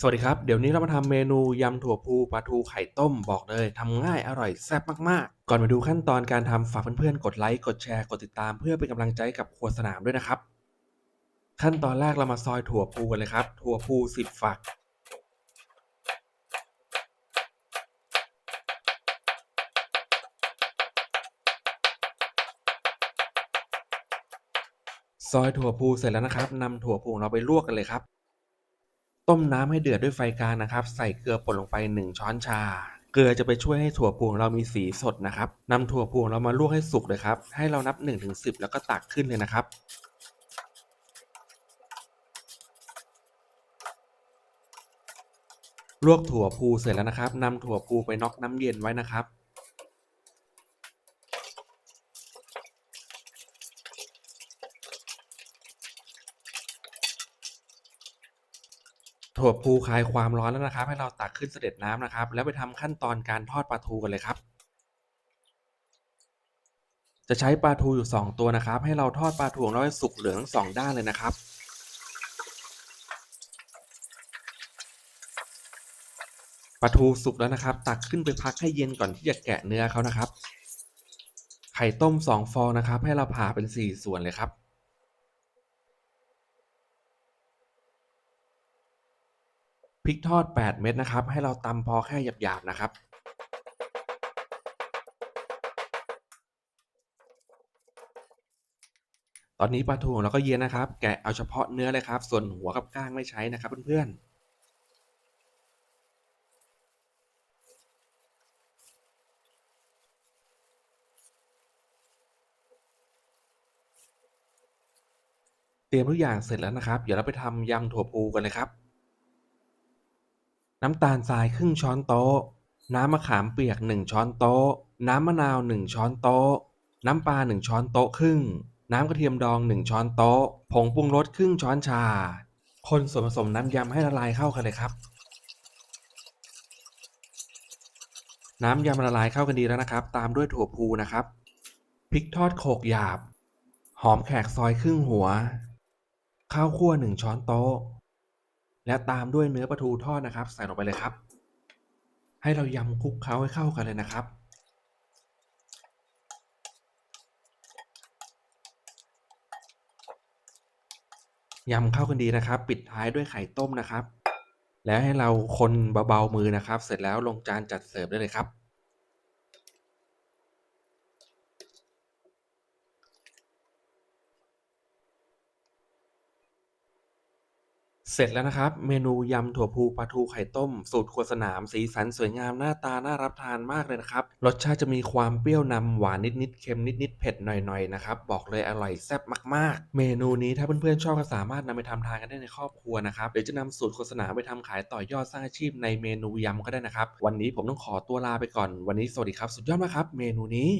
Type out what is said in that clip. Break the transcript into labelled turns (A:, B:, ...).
A: สวัสดีครับ เดี๋ยวนี้เรามาทำเมนูยำถั่วพูปลาทูไข่ต้มบอกเลยทำง่ายอร่อยแซ่บมากๆ ก่อนมาดูขั้นตอนการทำฝากเพื่อนๆ กดไลค์ กดแชร์ กดติดตามเพื่อเป็นกำลังใจกับครัวสนามด้วยนะครับ ขั้นตอนแรกเรามาซอยถั่วพูกันเลยครับ ถั่วพู10ฝัก ซอยถั่วพูเสร็จแล้วนะครับนำถั่วพูเราไปลวกกันเลยครับ ต้มน้ำให้เดือดด้วยไฟกลางนะครับ ใส่เกลือป่นลงไป 1 ช้อนชา เกลือจะไปช่วยให้ถั่วพูของเรามีสีสดนะครับนำถั่วพูของเรามาลวกให้สุกเลยครับ ให้เรานับ 1-10 แล้วก็ตักขึ้นเลยนะครับลวกถั่วพูเสร็จแล้วนะครับนำถั่วพูไปน็อกน้ำเย็นไว้นะครับ ถั่วพูคลายความร้อนแล้วนะครับ ให้เราตักขึ้นเสด็จน้ำนะครับ แล้วไปทำขั้นตอนการทอดปลาทูกันเลยครับ จะใช้ปลาทูอยู่ 2 ตัวนะครับ ให้เราทอดปลาทูของเราให้สุกเหลืองทั้งสองด้านเลยนะครับปลาทูสุกแล้วนะครับ ตักขึ้นไปพักให้เย็นก่อนที่จะแกะเนื้อเขานะครับ ไข่ต้ม 2 ฟองนะครับ ให้เราผ่าเป็น 4 ส่วนเลยครับ พริกทอด 8 เม็ดนะครับ ให้เราตำพอแค่หยาบๆนะครับ ตอนนี้ปลาทูของเราก็เย็นนะครับ แกะเอาเฉพาะเนื้อเลยครับ ส่วนหัวกับก้างไม่ใช้นะครับเพื่อนๆเตรียมทุกอย่างเสร็จแล้วนะครับ เดี๋ยวเราไปทำยำถั่วพูกันเลยครับ น้ำตาลทรายครึ่งช้อนโต๊ะ น้ำมะขามเปียก 1 ช้อนโต๊ะ น้ำมะนาว 1 ช้อนโต๊ะ น้ำปลา 1 ช้อนโต๊ะครึ่ง น้ำกระเทียมดอง 1 ช้อนโต๊ะ ผงปรุงรสครึ่งช้อนชา คนส่วนผสมน้ำยำให้ละลายเข้ากันเลยครับ น้ำยำละลายเข้ากันดีแล้วนะครับ ตามด้วยถั่วพูนะครับ พริกทอดโขกหยาบ หอมแขกซอยครึ่งหัว ข้าวคั่ว 1 ช้อนโต๊ะ และตามด้วยเนื้อปลาทูทอดนะครับ ใส่ลงไปเลยครับ ให้เรายำคลุกเคล้าให้เข้ากันเลยนะครับ ยำเข้ากันดีนะครับ ปิดท้ายด้วยไข่ต้มนะครับ แล้วให้เราคนเบาๆมือนะครับ เสร็จแล้วลงจานจัดเสิร์ฟได้เลยครับ เสร็จแล้วนะครับ เมนูยำถั่วพูปลาทูไข่ต้ม สูตรครัวสนาม สีสันสวยงามหน้าตาน่ารับทานมากเลยนะครับ รสชาติจะมีความเปรี้ยวนำหวานนิดๆเค็มนิดๆเผ็ดหน่อยๆนะครับ บอกเลยอร่อยแซ่บมากๆ เมนูนี้ถ้าเพื่อนๆชอบก็สามารถนำไปทำทานกันได้ในครอบครัวนะครับหรือจะนำสูตรโฆษณามไปทำขายต่อยอดสร้างอาชีพในเมนูยำก็ได้นะครับ วันนี้ผมต้องขอตัวลาไปก่อนวันนี้สวัสดีครับ สุดยอดมากครับ เมนูนี้